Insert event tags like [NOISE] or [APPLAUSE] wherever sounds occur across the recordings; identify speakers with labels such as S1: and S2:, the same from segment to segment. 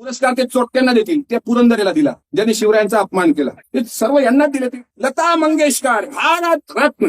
S1: पुरस्कार ते चोट्यांना देतील त्या पुरंदरेला दिला ज्यांनी शिवरायांचा अपमान केला. ते सर्व यांना दिले ते. लता मंगेशकर भारत रत्न.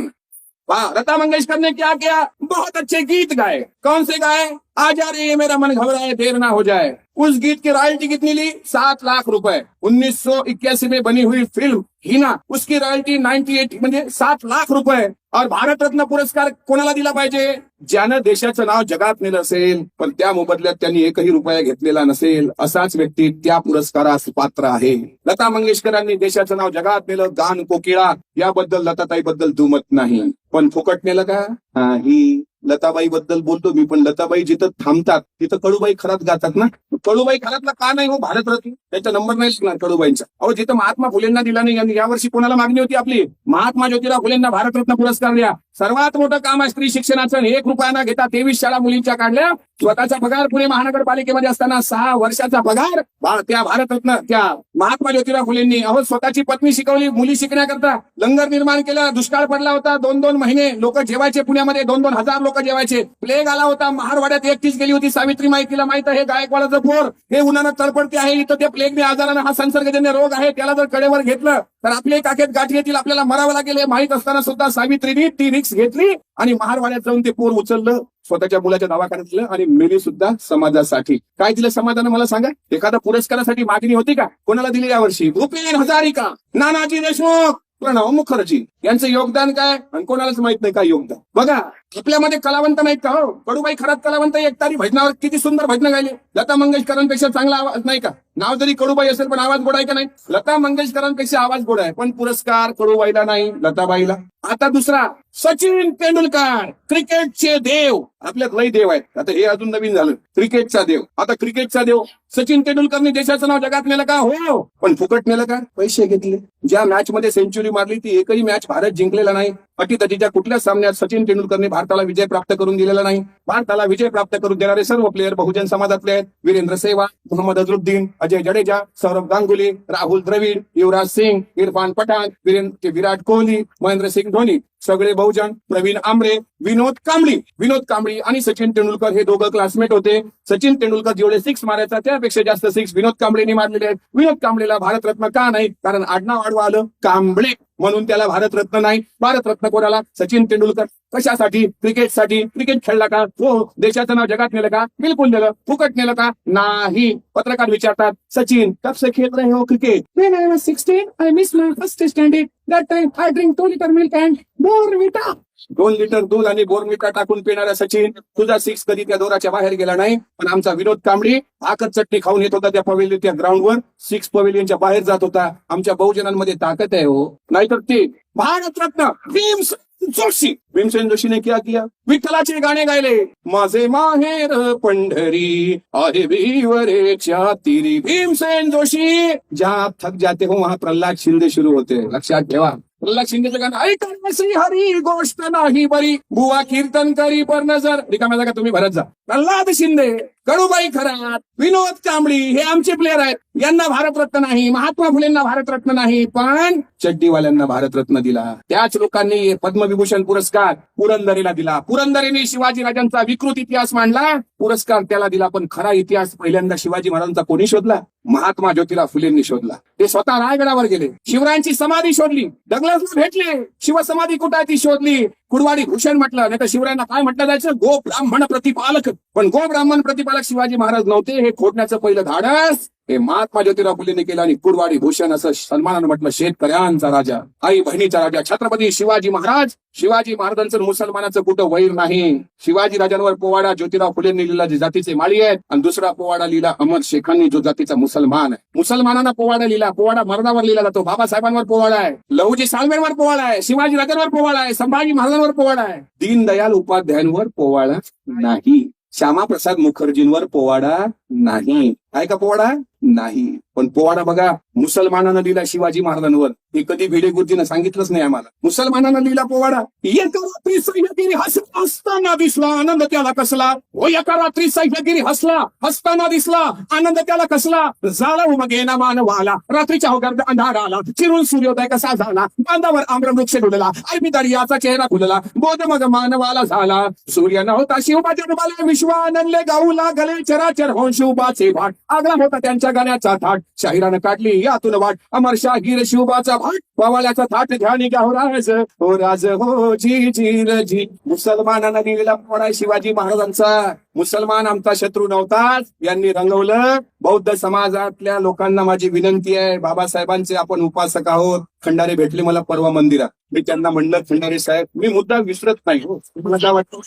S1: लता मंगेशकर ने क्या किया? बहुत अच्छे गीत गाए. कौन से गाए? आजा रे ये मेरा मन घबराए, देर ना हो जाए। उस गीत की रॉयल्टी कितनी ली? सात लाख रुपए। उन्नीस सौ इक्यासी में बनी हुई फ़िल्म हिना, उसकी रॉयल्टी नाईन्टी एट, म्हणजे सात लाख रुपये और भारत रत्न पुरस्कार कोणाला दिला पाहिजे? ज्यानं देशाचं नाव जगात नेलं असेल, पण त्या मोबदल्यात त्यांनी एकही रुपया घेतलेला नसेल, असाच व्यक्ती त्या पुरस्कारास पात्र आहे. लता मंगेशकरांनी देशाचं नाव जगात नेलं, गान कोकिळा, याबद्दल लताताई बद्दल दुमत नाही. पण फुकट नेलं का? नाही. लताबाई बद्दल बोलतो मी पण लताबाई जिथं थांबतात तिथं कडूबाई खरात गातात ना? कडूबाई खरातला का नाही हो भारतरत्न? त्याचा नंबर नाही शिकणार कडूबाईंचा. अहो जिथं महात्मा फुलेंना दिला नाही आणि यावर्षी कोणाला मागणी होती आपली? महात्मा ज्योतिराव फुलेंना भारतरत्न पुरस्कार द्या. सर्वात मोठं काम आहे स्त्री शिक्षणाचं एक रुपयाना घेता तेवीस शाळा मुलींच्या काढल्या. स्वतःचा पगार पुणे महानगरपालिकेमध्ये असताना सहा वर्षाचा पगार. त्या भारतरत्न त्या महात्मा ज्योतिराव फुलेंनी अहो स्वतःची पत्नी शिकवली मुली शिकण्याकरता लंगर निर्माण केलं दुष्काळ पडला होता. दोन दोन महिने लोक जेवायचे पुण्यामध्ये दोन दोन हजार लोक जेवायचे. प्लेग आला होता महारवाड्यात एकटीच गेली होती सावित्री माहितीला माहीत आहे हे गायकवाडाचं पोर. हे उन्हानं तळपडते आहे इथं ते प्लेगने आजारानं हा संसर्गजन्य रोग आहे त्याला जर कडेवर घेतलं तर आपले काकेत गाठी येतील आपल्याला मरावं लागेल हे माहीत असताना सुद्धा सावित्रीने ती रिक्स घेतली आणि महारवाड्यात जाऊन ते पोर उचललं स्वतःच्या मुलाच्या दवाखान्यात दिलं आणि मेली सुद्धा समाजासाठी. काय दिलं समाजानं मला सांगा? एखादा पुरस्कारासाठी मागणी होती का? कोणाला दिली यावर्षी भूपेन हजारिका नानाजी देशमुख प्रणव मुखर्जी. यांचं योगदान काय? आणि कोणालाच माहीत नाही काय योगदान. बघा आपल्यामध्ये कलावंत नाहीत का हो? कडूबाई खरात कलावंत एक तारी भजनावर किती सुंदर भजन गायले. लता मंगेशकरांपेक्षा चांगला आवाज नाही का? नाव जरी कडूबाई असेल पण आवाज गोड आहे का नाही? लता मंगेशकरांपेक्षा आवाज गोड आहे. पण पुरस्कार कडूबाईला नाही लताबाईला. आता दुसरा सचिन तेंडुलकर क्रिकेटचे देव. आपल्यात लय देव आहेत. आता हे अजून नवीन झालं. क्रिकेटचा देव. आता क्रिकेटचा देव. सचिन तेंडुलकरने देशाचं नाव जगात नेलं का? हो. पण फुकट नेलं का? पैसे घेतले. ज्या मॅच मध्ये सेंचुरी मारली ती एकही मॅच भारत जिंकलेला नाही. अटीतटीच्या कुठल्या सामन्यात सचिन तेंडुलकरने भारताला विजय प्राप्त करून दिलेला नाही. भारताला विजय प्राप्त करून देणारे सर्व प्लेयर बहुजन समाजातले आहेत. वीरेंद्र सेवा मोहम्मद अजरुद्दीन अजय जडेजा सौरभ गांगुली राहुल द्रविड युवराज सिंग इरफान पठाण वीरेंद्र विराट कोहली महेंद्र सिंग धोनी सगळे बहुजन प्रवीण आमरे विनोद कांबळी. विनोद कांबळी आणि सचिन तेंडुलकर हे दोघं क्लासमेट होते. सचिन तेंडुलकर जेवढे सिक्स मारायचा त्यापेक्षा जास्त सिक्स विनोद कांबळेने मारलेले आहेत. विनोद कांबळेला भारतरत्न का नाही कारण आडनाव आडवा आलं कांबळे. म्हणून त्याला भारतरत्न नाही. भारतरत्न कोणाला? सचिन तेंडुलकर. कशासाठी? क्रिकेटसाठी. क्रिकेट खेळला का? हो. देशाचं नाव जगात नेलं का? बिलकुल नेलं. फुकट नेलं का? नाही. पत्रकार विचारतात सचिन कब से खेल रहे हो cricket? When I was 16, I missed my first standard. That time I drink 2 liter milk and Bournvita. दोन लिटर दूध आणि बोर्नविटा टाकून पिणारा सचिन तुझा सिक्स कधी त्या दोराच्या बाहेर गेला नाही पण आमचा विनोद कांबळी आकत चटणी खाऊन येत होता त्या पवेलियन त्या ग्राउंडवर सिक्स पवेलियनच्या बाहेर जात होता. आमच्या बहुजनांमध्ये ताकद आहे हो. नाहीतर ते भारतरत्न भीमसेन जोशी. भीमसेन जोशीने क्या किया? विठ्ठलाचे गाणे गायले. माझे माहेर पंढरी अरे भीवरेच्या तिरी. भीमसेन जोशी. ज्या थक जाते हो वहाँ प्रल्हाद शिंदे शुरू होते. लक्षात ठेवा. लक्ष्मी शिंदेचं गाणं श्री हरी गोष्ट नाही बरी. बुवा कीर्तन करी पर नजर. रिकाम्या जागा तुम्ही भरत जा. प्रल्हाद शिंदे गडूबाई खरात विनोद कांबळी हे आमचे प्लेयर आहेत. यांना भारतरत्न नाही महात्मा फुलेंना भारतरत्न नाही पण चड्डीवाल्यांना भारतरत्न दिला. त्याच लोकांनी पद्मविभूषण पुरस्कार पुरंदरीला दिला. पुरंदरीने शिवाजी राजांचा विकृत इतिहास मांडला. पुरस्कार त्याला दिला पण खरा इतिहास पहिल्यांदा शिवाजी महाराजांचा कोणी शोधला? महात्मा ज्योतिराव फुलेंनी शोधला. ते स्वतः रायगडावर गेले. शिवरायांची समाधी शोधली. डगलसला भेटले. शिवसमाधी कुठं आहे ती शोधली? कुडवाडी भूषण म्हटलं नाही तर शिवरायांना काय म्हटलं जायचं? गो ब्राह्मण प्रतिपालक. पण गो ब्राह्मण प्रतिपालक शिवाजी महाराज नव्हते हे खोडण्याचं पहिलं धाडस. हे महात्मा ज्योतिराव फुलेने केलं आणि कुडवाडी भूषण असं सन्मानानं म्हटलं शेतकऱ्यांचा राजा आई बहिणीचा राजा. छत्रपती शिवाजी महाराज शिवाजी महाराजांचं मुसलमानाचं कुठं वैर नाही. शिवाजी राजांवर पोवाडा ज्योतिराव फुलेंनी लिहिला जे जातीचे माळी आहेत आणि दुसरा पोवाडा लिहिला अमर शेखांनी जो जातीचा मुसलमान आहे. मुसलमानांना पोवाडा लिहिला पोवाडा मर्दावर लिहिला जातो बाबासाहेबांवर पोवाडा आहे लहूजी साळवेंवर पोवाडा आहे शिवाजी राजांवर पोवाडा आहे संभाजी महाराजांवर पोवाडा आहे. दीनदयाल उपाध्यायांवर पोवाडा नाही श्यामाप्रसाद मुखर्जींवर पोवाडा नाही. आहे का पोवाडा? नाही. पण पोवाडा बघा. मुसलमानानं लिहिला शिवाजी महाराजांवर. हे कधी भिडे गुरुजीनं सांगितलंच नाही आम्हाला. मुसलमानानं लिहिला पोवाडा. एका रात्री सह्यागिरी हसत असताना दिसला. आनंद त्याला कसला? हो एका रात्री सह्यागिरी हसला. हसताना दिसला. आनंद त्याला कसला? झाला मग येना मानवाला रात्रीच्या होगार अंधार आला. चिरून सूर्योदय कसा झाला? बांधावर आम्रवृक्ष डुलला. अरबी दर्याचा चेहरा खुलला. बोध मग मानवाला झाला. सूर्य नव्हता शिवबा जन्माला. विश्वानंदले गाऊ लागले चराचर हो शिवबाचे भाट. आगला होता त्यांच्या गाण्याचा थाट. शाहिरानं काढली. यातून वाट. अमर गिर शिवबाचा भाट. पवाळ्याचा थाट ध्यानी गाव हो राज हो राज हो जी जी जी. मुसलमानांना दिलेला पोळा शिवाजी महाराजांचा? मुसलमान आमचा शत्रू नव्हताच यांनी रंगवलं. बौद्ध समाजातल्या लोकांना माझी विनंती आहे. बाबासाहेबांचे आपण उपासक आहोत. खंडारे भेटले मला परवा मंदिरात. मी त्यांना म्हणलं खंडारे साहेब मी मुद्दा विसरत नाही. मला वाटतं?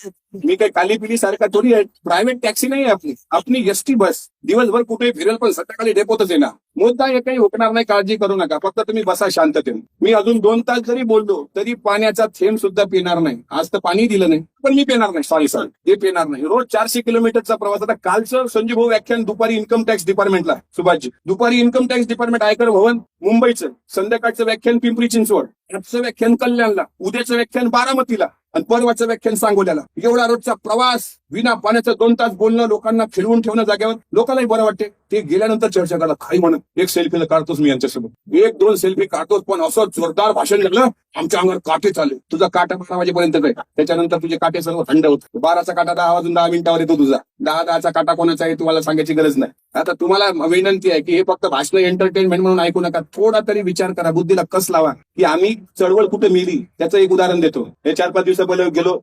S1: मी काही काली पिली सारखा थोडी आहे. प्रायव्हेट टॅक्सी नाही आहे आपली. आपली एसटी बस दिवसभर कुठे फिरेल पण सकाळी डेपोतच येणार. मुद्दा काही होणार नाही. काळजी करू नका. फक्त तुम्ही बसा शांततेने. मी अजून दोन तास जरी बोललो तरी पाण्याचा थेंब सुद्धा पिणार नाही. आज तर पाणी दिलं नाही. पण मी येणार नाही सॉरी सॉरी ते येणार नाही. रोज चारशे किलोमीटरचा प्रवास. आता कालचं संजीव भाऊ व्याख्यान दुपारी इन्कम टॅक्स डिपार्टमेंटला सुभाषजी दुपारी इन्कम टॅक्स डिपार्टमेंट आयकर भवन मुंबईचं. संध्याकाळचं व्याख्यान पिंपरी चिंचवड. आजचं व्याख्यान कल्याणला उद्याचं व्याख्यान बारामतीला आणि परवाचं व्याख्यान सांगोल्याला. एवढा रोजचा प्रवास विना पाण्याचा दोन तास बोलणं लोकांना फिरवून ठेवणं जागेवर लोकांनाही बरं वाटते. ते गेल्यानंतर चर्चा करा. काही म्हणत एक सेल्फीला काढतोच मी यांच्यासोबत. एक दोन सेल्फी काढतोच पण असं जोरदार भाषण लागलं आमच्या अंगावर काटे चालले. तुझा काटा बारा वाजेपर्यंत काय? त्याच्यानंतर तुझे काटे सर्व थंड होत बाराचा काटा दहा वाजून दहा मिनिटावर येतो तुझा. दहा दहाचा काटा कोणाचा आहे तुम्हाला सांगायची गरज नाही. आता तुम्हाला विनंती आहे की हे फक्त भाषण एंटरटेनमेंट म्हणून ऐकू नका. थोडा तरी विचार करा बुद्धीला कस लावा की आम्ही चळवळ कुठे मिली त्याचं एक उदाहरण देतो. हे चार पाच दिवसा पहिले गेलो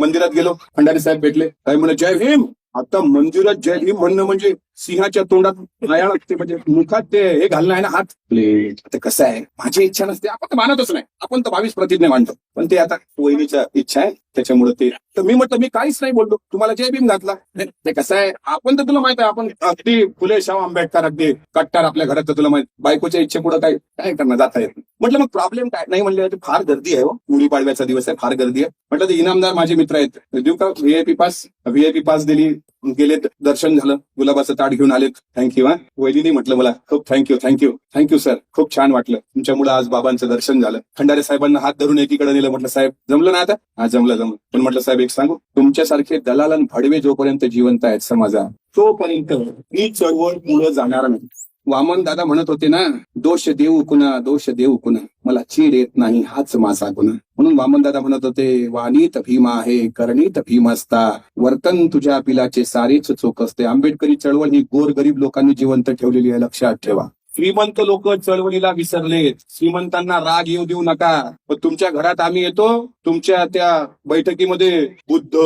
S1: मंदिरात गेलो भंडारी साहेब भेटले काय म्हणलं जय भीम! आता मंदिरात जय भीम म्हणणं म्हणजे सिंहाच्या तोंडात माया लागते म्हणजे मुखात ते हे घालणं आहे ना हात. प्लेट ते कसं आहे? माझी इच्छा नसते. आपण तर मानतच नाही. आपण तर बावीस प्रतिज्ञा मानतो. पण ते आता वहिनीच्या इच्छा आहे. त्याच्यामुळे ते तर मी म्हटलं मी काहीच नाही बोललो. तुम्हाला जय भीम घातला. नाही, ते कसं आहे? आपण तर तुला माहीत आहे आपण अगदी फुले शाह आंबेडकर अगदी कट्टार आपल्या घरात तर तुला माहीत. बायकोच्या इच्छेपुढे काय काय करणार? जाता येत. म्हटलं मग प्रॉब्लेम काय? नाही म्हणलं ते फार गर्दी आहे हो. गुढी पाडव्याचा दिवस आहे फार गर्दी आहे. म्हटलं ते इनामदार माझे मित्र आहेत. देऊ का व्हीआयपी पास व्हीआयपी पास दिली. गेले दर्शन झालं गुलाबाचं ताट घेऊन आले थँक्यू हा. वैदिनी म्हटलं मला खूप थँक्यू थँक्यू थँक्यू सर खूप छान वाटलं. तुमच्यामुळे आज बाबांचं दर्शन झालं. खंडारे साहेबांना हात धरून एकीकडे नेलं म्हटलं साहेब जमलं ना आता? हा जमलं जमलं. पण म्हटलं साहेब एक सांगू? तुमच्यासारखे दलाल आणि भडवे जोपर्यंत जिवंत आहेत समाजात तोपर्यंत ही चळवळ पुढे जाणार नाही. वामन दादा म्हणत होते ना दोष देऊ कुणा दोष देऊ कुणा. मला चीड येत नाही हाच माझा गुन्हा म्हणून वामन दादा म्हणत होते वाणीत भीमा आहे करणीत भीम असता. वर्तन तुझ्या पिलाचे सारेच चोख असते. आंबेडकरी चळवळ ही गोरगरीब लोकांनी जिवंत ठेवलेली आहे. लक्षात ठेवा. श्रीमंत लोक चळवळीला विसरलेत. श्रीमंतांना राग येऊ देऊ नका. पण तुमच्या घरात आम्ही येतो. तुमच्या त्या बैठकीमध्ये बुद्ध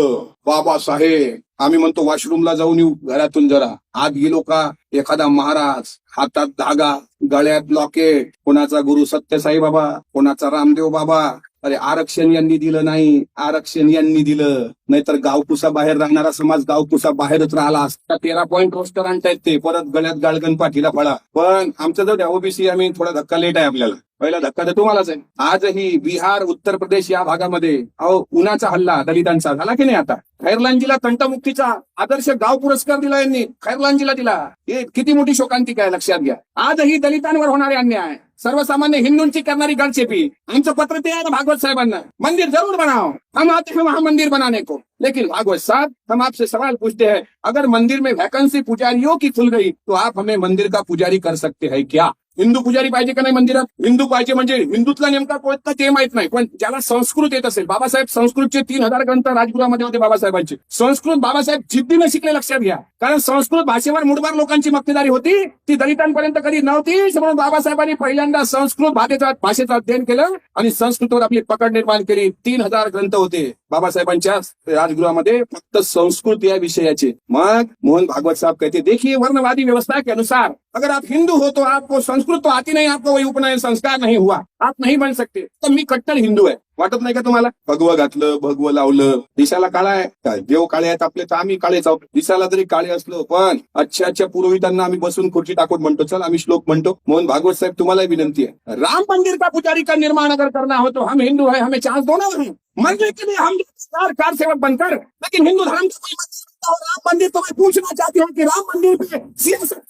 S1: बाबासाहेब आम्ही म्हणतो वॉशरूमला जाऊन येऊ घरातून जरा. आत गेलो का? एखादा महाराज हातात धागा गळ्यात लॉकेट कोणाचा गुरु सत्यसाई बाबा कोणाचा रामदेव बाबा अरे आरक्षण यांनी दिलं नाही आरक्षण यांनी दिलं. नाहीतर गावकुसा बाहेर राहणारा समाज गावकुसा बाहेरच राहिला असता. तेरा पॉईंट रोस्टर आणतायत ते. परत गळ्यात गाळगण पाठीला फळा पण आमचं जर ओबीसी आम्ही थोडा धक्का लेट आहे आपल्याला. पहिला धक्का तर तुम्हालाच आहे. आजही बिहार उत्तर प्रदेश या भागामध्ये अहो उन्हाचा हल्ला दलितांचा झाला की नाही आता? खैरलांजीला तंटमुक्तीचा आदर्श गाव पुरस्कार दिला यांनी. खैरलांजीला दिला. हे किती मोठी शोकांतिका आहे लक्षात घ्या. आजही दलितांवर होणारे अन्याय. सर्वसामान्य हिंदूंची करणारी गडचेपी आमचं पत्र ते आहे ना भागवत साहेबांना. मंदिर जरूर बनाओ हम आते हैं वहां मंदिर बनाने को लेकिन भागवत साहब हम आपसे सवाल पूछते हैं अगर मंदिर में वैकेंसी पुजारियों की खुल गई तो आप हमें मंदिर का पुजारी कर सकते हैं क्या? हिंदू पुजारी पाहिजे का नाही मंदिरात? हिंदू पाहिजे म्हणजे हिंदूतला नेमका कोणता ते माहीत नाही. पण ज्याला संस्कृत येत असेल बाबासाहेब संस्कृतचे तीन हजार ग्रंथ राजगुरामध्ये होते बाबासाहेबांचे. संस्कृत बाबासाहेब जिद्दीने शिकले लक्षात घ्या. कारण संस्कृत भाषेवर मुडबार लोकांची मक्तेदारी होती ती दलितांपर्यंत कधी नव्हती म्हणून बाबासाहेबांनी पहिल्यांदा संस्कृत भाषेचा भाषेचं अध्ययन केलं आणि संस्कृतवर आपली पकड निर्माण केली. तीन हजार ग्रंथ होते बाबासाहेबांच्या राजगृहामध्ये फक्त संस्कृत या विषयाचे. मग मोहन भागवत साहब कहते देखिए वर्णवादी व्यवस्था के अनुसार अगर आप हिंदू हो तो आपको संस्कृत तो आती नहीं आपको वही उपनयन संस्कार नहीं हुआ। आप नाही बन सकते। तर मी कट्टर हिंदू आहे वाटत नाही का तुम्हाला? भगवं घातलं भगवं लावलं. दिशाला काळा आहे. काय देव काळे आहेत आपले तर आम्ही काळेच आहोत. दिशाला जरी काळे असलो पण अच्छा अच्छा पुरोहितांना आम्ही बसून खुर्ची टाकून म्हणतो चल आम्ही श्लोक म्हणतो. मोहन भागवत साहेब तुम्हाला विनंती आहे. राम मंदिर का पुजारी का निर्माण अगर करना हो तो हम हिंदू है हमें चांस दोनों मरने के लिए हम कार कार सेवक बनकर लेकिन हिंदू धर्म का कोई मंदिर हो, राम मंदिर तो मैं पूछना चाहती हूँ कि राम मंदिर पे सियासत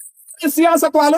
S1: सियासत वाले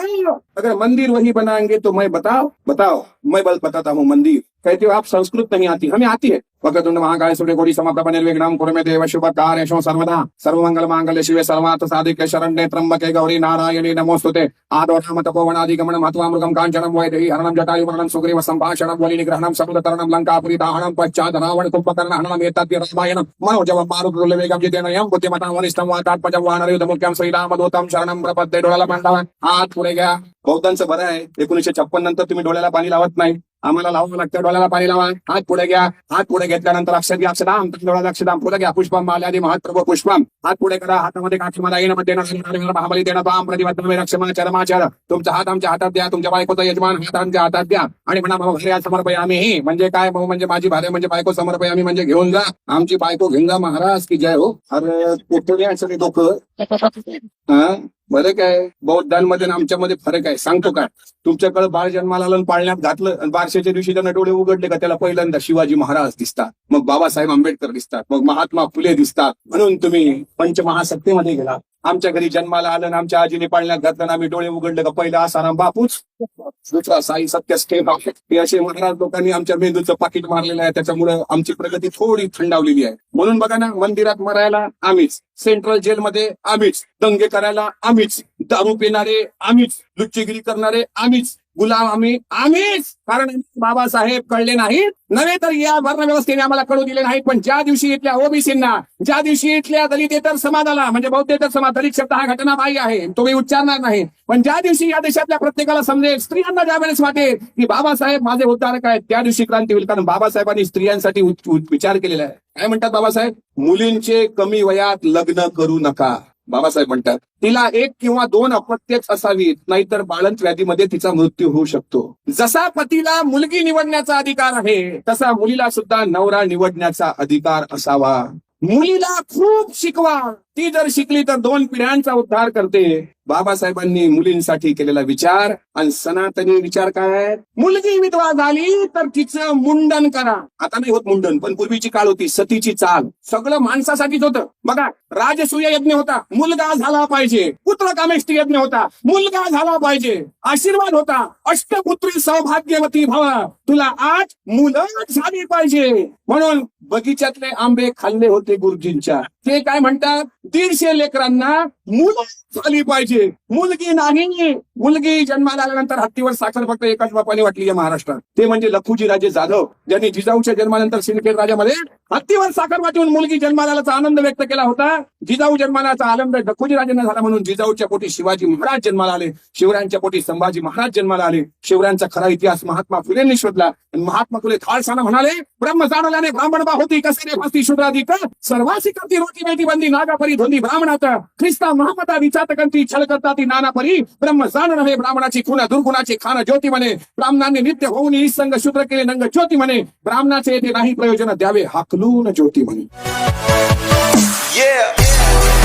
S1: अगर मंदिर वही बनाएँगे तो मैं बताओ बताओ। मैं बल बताता हूँ, मंदिर। कहते हो, आप संस्कृत नहीं आती, हमें आती है। वक्रतुंड महाकाय सूर्य कोटि समप्रभ निर्विघ्नम कुरु मे देव शुभ कार्यशो सर्वदा। सर्वमंगल मांगल्य शिवे सर्वार्थ साधिके शरण्ये त्र्यंबके गौरी नारायणी नमोस्तुते। आदोषाम तपोवनादिगमनम हत्वामृगम कांचनम वैदेही हरणम जटायुमरणम सुग्रीव संभाषणम बलि निग्रहणम समुद्रतरणम लंकापुरी दाहणम पश्चात् रावण कुंभकर्ण हननम एतद्य रामायणम मनोजवम मारुत वेगम जितेन यम बुद्धिमतां वनिष्ठम वातात्मजं वानरयुधमुख्यम श्रीरामदूतम शरणम प्रपद्ये पांडवा हात पुढे घ्या बौद्धांचं बरं आहे. एकोणीशे छप्पन नंतर तुम्ही डोळ्याला पाणी लावत नाही. आम्हाला लावावं लागतं. डोळ्याला पाणी लावा. हात पुढे घ्या. हात पुढे घेतल्यानंतर अक्षर घ्या. अक्षदाम. डोळ्याला अक्षदाम. पुढे घ्या. पुष्पम. माल्यादी महाप्रभू पुष्पम. हात पुढे करा. हातामध्ये काठीमध्ये येणं मध्ये महाबली देणं ताम प्रतिबद्ध रक्षमा चरमाचार तुमचा हात आमच्या हातात द्या. तुमच्या बायकोचा यजमान हात आमच्या हातात द्या. आणि म्हणा भाऊ घरी समर्पय आम्ही. म्हणजे काय भाऊ म्हणजे माझी भार्या म्हणजे बायको समर्पय आम्ही म्हणजे घेऊन जा. आमची बायको घेऊन जा महाराज की जय हो. अरे कुठे असं डोकं. [LAUGHS] बरं काय? बौद्धांमध्ये आणि आमच्यामध्ये फरक आहे. सांगतो काय तुमच्याकडे बाळ जन्माला आलं पाळण्यात घातलं आणि बारशेच्या दिवशी त्यांना डोळे उघडले का त्याला पहिल्यांदा शिवाजी महाराज दिसतात. मग बाबासाहेब आंबेडकर दिसतात. मग महात्मा फुले दिसतात. म्हणून तुम्ही पंचमहासत्तेमध्ये गेला. आमच्या घरी जन्माला आलं आणि आमच्या आजीने पाळण्यात घातलं आणि आम्ही डोळे उघडले का पहिला असाराम बापूच. दुसरा साई सत्य हे असे महाराज लोकांनी आमच्या मेंदूचं पाकिट मारलेलं आहे. त्याच्यामुळे आमची प्रगती थोडी थंडावलेली आहे. म्हणून बघा ना मंदिरात मरायला आम्हीच सेंट्रल जेलमध्ये आम्हीच दंगे करायला आम्हीच दारू पिणारे आम्हीच लुच्चेगिरी करणारे आम्हीच गुलाम आम्ही आम्हीच. कारण बाबासाहेब कळले नाहीत. नव्हे तर या वर्ण व्यवस्थेने आम्हाला कळू दिले नाहीत. पण ज्या दिवशी इथल्या ओबीसींना ज्या दिवशी इथल्या दलितेतर समाजाला म्हणजे बौद्धेतर समाज दलित शब्द हा घटना बाई आहे तो मी उच्चारणार नाही. पण ज्या दिवशी या देशातल्या प्रत्येकाला समजेल स्त्रियांना ज्या वेळेस वाटेल की बाबासाहेब माझे उद्धारक आहेत त्या दिवशी क्रांती होईल. कारण बाबासाहेबांनी स्त्रियांसाठी विचार केलेला आहे. काय म्हणतात बाबासाहेब? मुलींचे कमी वयात लग्न करू नका. बाबासाहेब म्हणतात तिला एक किंवा दोन अपत्यच असावीत नाहीतर बाळंत व्याधीमध्ये तिचा मृत्यू होऊ शकतो. जसा पतीला मुलगी निवडण्याचा अधिकार आहे तसा मुलीला सुद्धा नवरा निवडण्याचा अधिकार असावा. मुलीला खूप शिकवा. ती जर शिकली तर दोन पिढ्यांचा उद्धार करते. बाबासाहेबांनी मुलींसाठी केलेला विचार आणि सनातनी विचार काय मुलगी विधवा झाली तर तिचं मुंडन करा. आता नाही होत मुंडन पण पूर्वीची काळ होती सतीची चाल. सगळं माणसासाठीच होतं. बघा राजसूय यज्ञ होता मुलगा झाला पाहिजे. पुत्र कामेष्टी यज्ञ होता मुलगा झाला पाहिजे. आशीर्वाद होता अष्टपुत्री सौभाग्यवती भावा. तुला आज मुलं झाली पाहिजे. म्हणून बगीच्यातले आंबे खाल्ले होते गुरुजींच्या. ते काय म्हणतात? दीडशे लेकरांना मुलं झाली पाहिजे. मुलगी नाही मुलगी जन्माला आल्यानंतर हत्तीवर साखर फक्त एकाच बापाने वाटली आहे महाराष्ट्रात. ते म्हणजे लखुजी राजे जाधव. ज्यांनी जिजाऊच्या जन्मानंतर सिंदखेड राजामध्ये हत्तीवर साखर वाटून मुलगी जन्माला आनंद व्यक्त केला होता. जिजाऊ जन्मालाचा आनंद लखुजी राजेंना झाला म्हणून जिजाऊच्या पोटी शिवाजी महाराज जन्माला आले. शिवरायांच्या पोटी संभाजी महाराज जन्माला आले. शिवरायांचा खरा इतिहास महात्मा फुलेंनी शोधला. महात्मा फुले खालसाना म्हणाले ब्रह्म जाणवल्याने ब्राह्मण बा होती कसे रे फास्ती शूद्राधिक सर्वासी करती रोटी बेटी बंदी नागापरी धोंदी ब्राह्मणात ख्रिस्ता महामता विचात करती छल करता ती नाना परी. ब्रह्म जाण नव्हे ब्राह्मणाची खुना दुर्गुणाची खाना ज्योती म्हणे. ब्राह्मणांनी नित्य होऊन संघ शूद्र केले नंग ज्योती म्हणे. ब्राह्मणाचे येथे नाही प्रयोजन द्यावे हाकलून ज्योती म्हणे.
S2: Yeah.